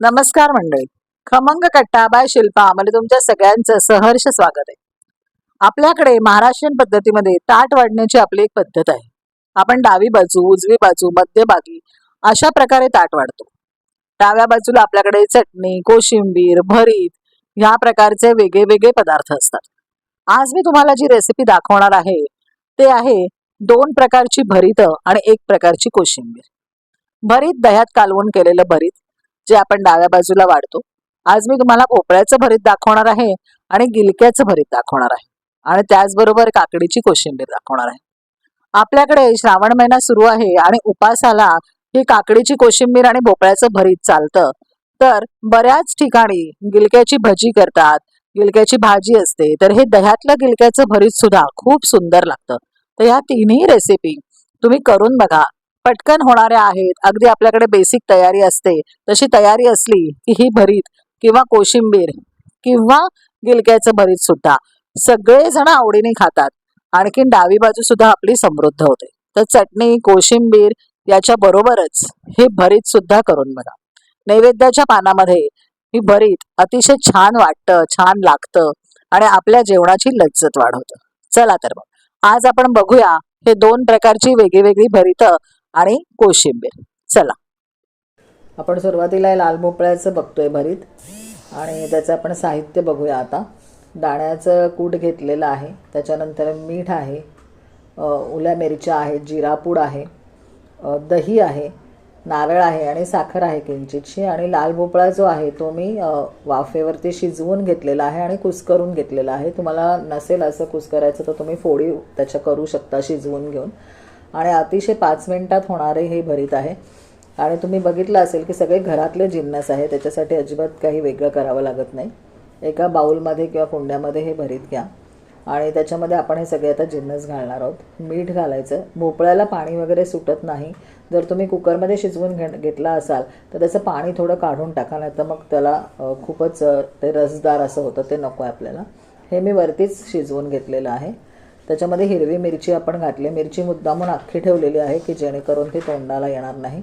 नमस्कार मंडळी. खमंग कट्टा बाय शिल्पा मध्ये तुमच्या सगळ्यांचं सहर्ष स्वागत आहे. आपल्याकडे महाराष्ट्रीयन पद्धतीमध्ये ताट वाढण्याची आपली एक पद्धत आहे. आपण डावी बाजू उजवी बाजू मध्यभागी अशा प्रकारे ताट वाढतो. डाव्या बाजूला आपल्याकडे चटणी कोशिंबीर भरीत ह्या प्रकारचे वेगळे वेगळे पदार्थ असतात. आज मी तुम्हाला जी रेसिपी दाखवणार आहे ते आहे दोन प्रकारची भरीत आणि एक प्रकारची कोशिंबीर. भरीत दह्यात कालवून केलेलं भरीत जे आपण डाव्या बाजूला वाढतो. आज मी तुम्हाला भोपळ्याचं भरीत दाखवणार आहे आणि गिलक्याचं भरीत दाखवणार आहे. आणि त्याचबरोबर काकडीची कोशिंबीर दाखवणार आहे. आपल्याकडे श्रावण महिना सुरू आहे आणि उपासाला ही काकडीची कोशिंबीर आणि भोपळ्याचं भरीत चालतं. तर बऱ्याच ठिकाणी गिलक्याची भजी करतात गिलक्याची भाजी असते. तर हे दह्यातलं गिलक्याचं भरीत सुद्धा खूप सुंदर लागतं. तर ह्या तिन्ही रेसिपी तुम्ही करून बघा. पटकन होणाऱ्या आहेत. अगदी आपल्याकडे बेसिक तयारी असते. तशी तयारी असली की ही भरीत किंवा कोशिंबीर किंवा गिलक्याचं भरीत सुद्धा. सगळेजण आवडीने खातात. आणखीन डावी बाजू सुद्धा आपली समृद्ध होते. तर चटणी कोशिंबीर याच्या बरोबरच हे भरीत सुद्धा करून बघा. नैवेद्याच्या पानामध्ये ही भरीत अतिशय छान वाटतं छान लागतं आणि आपल्या जेवणाची लज्जत वाढवतं. चला तर मग. आज आपण बघूया हे दोन प्रकारची वेगळी वेगळी भरीतं आणि कोशिंबीर. चला. आपण सुरुवातीला लाल भोपळ्याचं बघतोय भरीत. आणि त्याचं आपण साहित्य बघूया आता. दाण्याचं कूट घेतलेलं आहे. त्याच्यानंतर मीठ आहे. ओल्या उल्या मिरच्या आहेत जिरापूड आहे. दही आहे. नारळ आहे आणि साखर आहे किंचितशी. आणि लाल भोपळा जो आहे तो मी वाफेवरती शिजवून घेतलेला आहे आणि कुस्करून घेतलेला आहे. तुम्हाला नसेल असं कुस्करायचं तर तुम्ही फोडी त्याच्या करू शकता शिजवून घेऊन. आणि अतिशय पाच मिनिटात होणारे हे भरीत आहे. आणि तुम्ही बघितलं असेल की सगळे घरातले जिन्नस आहे त्याच्यासाठी अजिबात काही वेगळं करावं लागत नाही. एका बाऊलमध्ये किंवा कुंड्यामध्ये हे भरीत घ्या. आणि त्याच्यामध्ये आपण हे सगळे आता जिन्नस घालणार आहोत. मीठ घालायचं. भोपळ्याला पाणी वगैरे सुटत नाही. जर तुम्ही कुकरमध्ये शिजवून घे घेतला असाल तर त्याचं पाणी थोडं काढून टाका नाही तर मग त्याला खूपच ते रसदार असं होतं ते नको आहे आपल्याला. हे मी वरतीच शिजवून घेतलेलं आहे. त्याच्यामध्ये हिरवी मिरची आपण घातली. मिरची मुद्दामून अख्खी ठेवलेली आहे की जेणेकरून ती तोंडाला येणार नाही.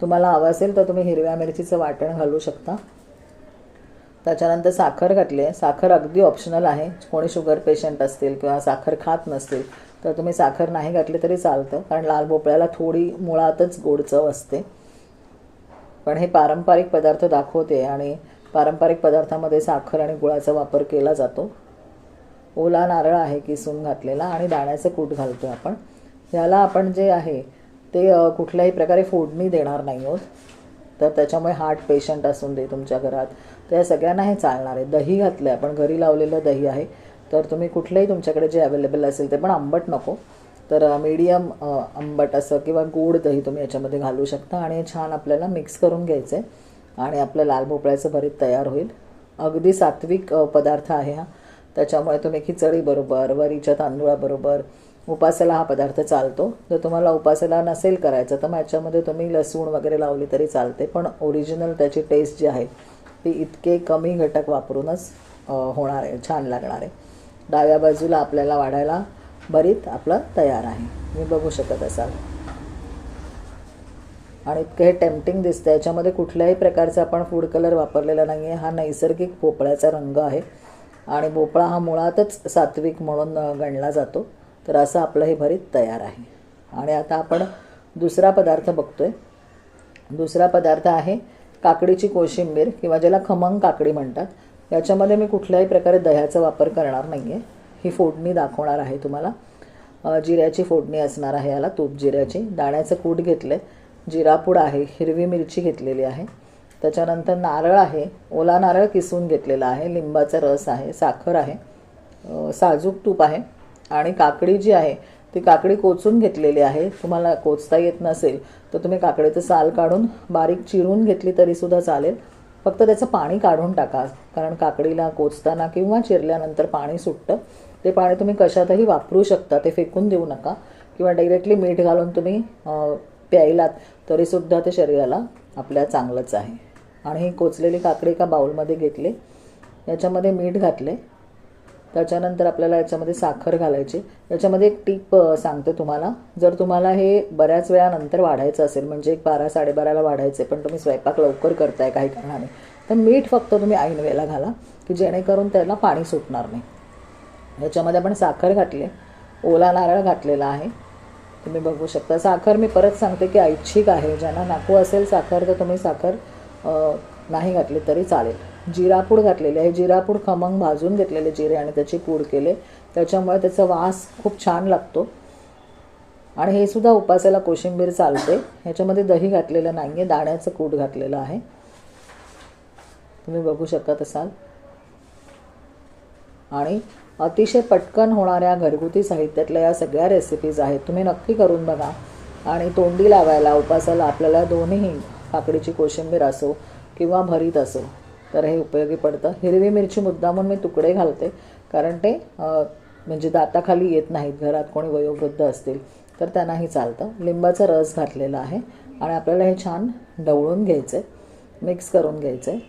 तुम्हाला हवं असेल तर तुम्ही हिरव्या मिरचीचं वाटण घालू शकता. त्याच्यानंतर साखर घातली आहे. साखर अगदी ऑप्शनल आहे. कोणी शुगर पेशंट असतील किंवा साखर खात नसतील तर तुम्ही साखर नाही घातली तरी चालतं. कारण लाल भोपळ्याला थोडी मुळातच गोड चव असते. पण हे पारंपरिक पदार्थ दाखवते आणि पारंपरिक पदार्थामध्ये साखर आणि गुळाचा वापर केला जातो. ओला नारळ आहे किसून घातलेला आणि दाण्याचं कूट घालतो आपण. ह्याला आपण जे आहे ते कुठल्याही प्रकारे फोडणी देणार नाही आहोत. तर त्याच्यामुळे हार्ट पेशंट असून दे तुमच्या घरात. तर या सगळ्यांना हे चालणार आहे. दही घातलं आहे आपण. घरी लावलेलं दही आहे. तर तुम्ही कुठलंही तुमच्याकडे जे अवेलेबल असेल ते पण आंबट नको. तर मीडियम आंबट असं किंवा गोड दही तुम्ही याच्यामध्ये घालू शकता आणि हे छान आपल्याला मिक्स करून घ्यायचं आहे आणि आपलं लाल भोपळ्याचं भरीत तयार होईल. अगदी सात्विक पदार्थ आहे हा. त्याच्यामुळे तुम्ही खिचडीबरोबर वरीच्या तांदूळाबरोबर उपासाला हा पदार्थ चालतो. जर तुम्हाला उपासाला नसेल करायचं तर मग याच्यामध्ये तुम्ही लसूण वगैरे लावली तरी चालते. पण ओरिजिनल त्याची टेस्ट जी आहे ती इतके कमी घटक वापरूनच होणार आहे छान लागणार आहे. डाव्या बाजूला आपल्याला वाढायला भरीत आपलं तयार आहे. मी बघू शकत असाल. आणि इतकं हे टेम्पटिंग दिसतं याच्यामध्ये कुठल्याही प्रकारचा आपण फूड कलर वापरलेला नाही आहे हा नैसर्गिक भोपळ्याचा रंग आहे. आणि भोपळा हा मुळातच सात्विक म्हणून गणला जातो. तर असं आपलं हे भरीत तयार आहे. आणि आता आपण दुसरा पदार्थ बघतो आहे दुसरा पदार्थ आहे काकडीची कोशिंबीर किंवा ज्याला खमंग काकडी म्हणतात. याच्यामध्ये मी कुठल्याही प्रकारे दह्याचा वापर करणार नाही आहे ही फोडणी दाखवणार आहे तुम्हाला. जिऱ्याची फोडणी असणार आहे याला तूप जिऱ्याची. दाण्याचं कूट घेतलं आहे जिरापूड आहे हिरवी मिरची घेतलेली आहे. त्याच्यानंतर नारळ आहे. ओला नारळ किसून घेतलेला आहे. लिंबाचा रस आहे. साखर आहे. साजूक तूप आहे. आणि काकडी जी आहे ती काकडी कोचून घेतलेली आहे. तुम्हाला कोचता येत नसेल तर तुम्ही काकडीचं साल काढून बारीक चिरून घेतली तरीसुद्धा चालेल. फक्त त्याचं पाणी काढून टाका. कारण काकडीला कोचताना किंवा चिरल्यानंतर पाणी सुटतं. ते पाणी तुम्ही कशातही वापरू शकता. ते फेकून देऊ नका. किंवा डायरेक्टली मीठ घालून तुम्ही प्यायलात तरीसुद्धा ते शरीराला आपल्या चांगलंच आहे. आणि कोचलेली काकडी एका बाउलमध्ये घेतली. याच्यामध्ये मीठ घातले. त्याच्यानंतर आपल्याला याच्यामध्ये साखर घालायची. याच्यामध्ये एक टीप सांगते तुम्हाला. जर तुम्हाला हे बऱ्याच वेळानंतर वाढायचं असेल म्हणजे एक बारा साडेबाराला वाढायचे पण तुम्ही स्वयंपाक लवकर करताय काही कारणाने तर मीठ फक्त तुम्ही ऐन वेळेला घाला की जेणेकरून त्याला पाणी सुटणार नाही. याच्यामध्ये आपण साखर घातली. ओला नारळ घातलेला आहे. तुम्ही बघू शकता. साखर मी परत सांगते की ऐच्छिक आहे. ज्यांना नको असेल साखर तर तुम्ही साखर नाही घातली तरी चालेल. जिरापूड घातलेले आहे. जिरापूड खमंग भाजून घेतलेले जिरे आणि त्याची पूड केले. त्याच्यामुळे त्याचा वास खूप छान लागतो. आणि हे सुद्धा उपासाला कोशिंबीर चालते. ह्याच्यामध्ये दही घातलेलं नाही आहे दाण्याचं कूट घातलेलं आहे. तुम्ही बघू शकत असाल आणि अतिशय पटकन होणाऱ्या घरगुती साहित्यातल्या या सगळ्या रेसिपीज आहेत. तुम्ही नक्की करून बघा. आणि तोंडी लावायला उपासाला आपल्याला दोन्ही काकडीची कोशिंबीर असो किंवा भरीत असो तर हे उपयोगी पडतं. हिरवी मिरची मुद्दामून मी तुकडे घालते कारण ते म्हणजे दाताखाली येत नाहीत घरात कोणी वयोवृद्ध असतील तर त्यांनाही चालतं. लिंबाचा रस घातलेला आहे आणि आपल्याला हे छान ढवळून घ्यायचं आहे मिक्स करून घ्यायचं. आहे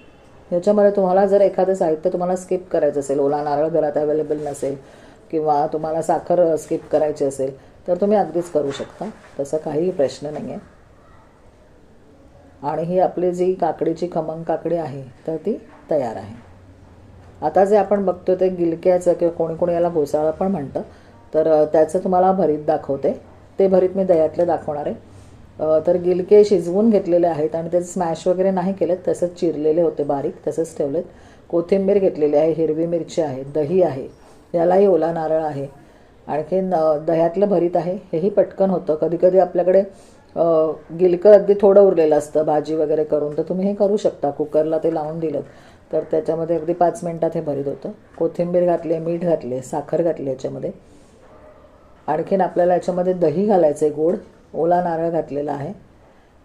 ह्याच्यामध्ये तुम्हाला जर एखादं साहित्य तुम्हाला स्किप करायचं असेल ओला नारळ घरात अवेलेबल नसेल किंवा तुम्हाला साखर स्किप करायची असेल तर तुम्ही अगदीच करू शकता. तसा काहीही प्रश्न नाही आहे आणि ही आपली जी काकडीची खमंग काकडी आहे तर ती तयार आहे. आता जे आपण बघतो ते गिलक्याचं किंवा कोणी कोणी याला घोसाळा पण म्हणतं तर त्याचं तुम्हाला भरीत दाखवते. ते भरीत मी दह्यातलं दाखवणार आहे. तर गिलके शिजवून घेतलेले आहेत आणि ते स्मॅश वगैरे नाही केलेत तसंच चिरलेले होते बारीक तसंच ठेवलेत. कोथिंबीर घेतलेली आहे हिरवी मिरची आहे दही आहे यालाही ओला नारळ आहे. आणखीन दह्यातलं भरीत आहे हेही पटकन होतं. कधीकधी आपल्याकडे गिलकं अगदी थोडं उरलेलं असतं भाजी वगैरे करून. तर तुम्ही हे करू शकता कुकरला ते लावून दिलं. तर त्याच्यामध्ये अगदी पाच मिनटात हे भरीत होतं. कोथिंबीर घातली आहे मीठ घातले साखर घातली याच्यामध्ये. आणखीन आपल्याला याच्यामध्ये दही घालायचं आहे गोड. ओला नारळ घातलेला आहे.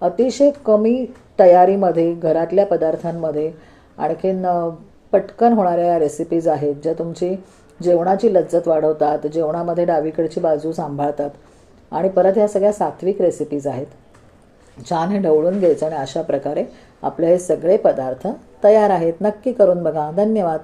अतिशय कमी तयारीमध्ये घरातल्या पदार्थांमध्ये आणखीन पटकन होणाऱ्या या रेसिपीज आहेत ज्या तुमची जेवणाची लज्जत वाढवतात जेवणामध्ये डावीकडची बाजू सांभाळतात. आणि परत ह्या सगळ्या सात्विक रेसिपीज आहेत. छान हे ढवळून घ्यायचं आणि अशा प्रकारे आपले हे सगळे पदार्थ तयार आहेत. नक्की करून बघा. धन्यवाद.